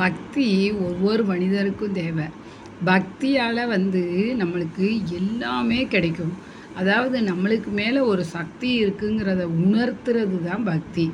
பக்தி ஒவ்வொரு மனிதருக்கும் தேவை. பக்தியால் வந்து நம்மளுக்கு எல்லாமே கிடைக்கும். அதாவது நம்மளுக்கு மேலே ஒரு சக்தி இருக்குங்கிறத உணர்த்துறது தான் பக்தி.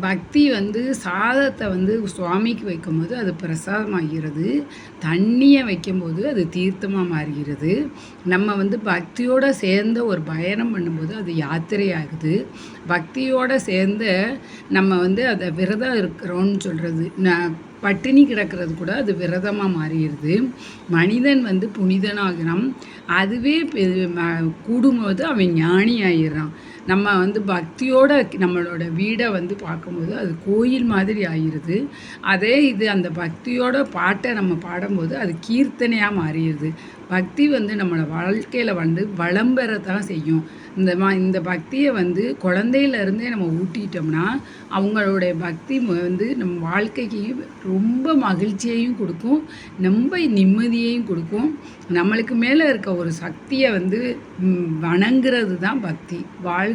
பக்தி வந்து சாதத்தை வந்து சுவாமிக்கு வைக்கும்போது அது பிரசாதமாகிறது. தண்ணியை வைக்கும்போது அது தீர்த்தமாக மாறுகிறது. நம்ம வந்து பக்தியோடு சேர்ந்த ஒரு பயணம் பண்ணும்போது அது யாத்திரையாகுது. பக்தியோடு சேர்ந்த நம்ம வந்து அதை விரதம் இருக்கிறோன்னு சொல்கிறது நான் பட்டினி கிடக்கிறது கூட அது விரதமாக மாறிடுது. மனிதன் வந்து புனிதனாகிறான். அதுவே கூடும்போது அவன் ஞானி ஆயிடுறான் நம்ம வந்து பக்தியோட நம்மளோட வீடை வந்து பார்க்கும்போது அது கோயில் மாதிரி ஆயிடுது அதே இது அந்த பக்தியோட பாட்டை நம்ம பாடும்போது அது கீர்த்தனையாக மாறிடுது. பக்தி வந்து நம்மளை வாழ்க்கையில் வந்து வளம் பெறத்தான் செய்யும். இந்த மா இந்த பக்தியை வந்து குழந்தையிலேருந்தே நம்ம ஊட்டிட்டோம்னா அவங்களுடைய பக்தி வந்து நம்ம வாழ்க்கைக்கு ரொம்ப மகிழ்ச்சியையும் கொடுக்கும். ரொம்ப நிம்மதியையும் கொடுக்கும். நம்மளுக்கு மேலே இருக்க ஒரு சக்தியை வந்து வணங்குறது தான் பக்தி. வாழ்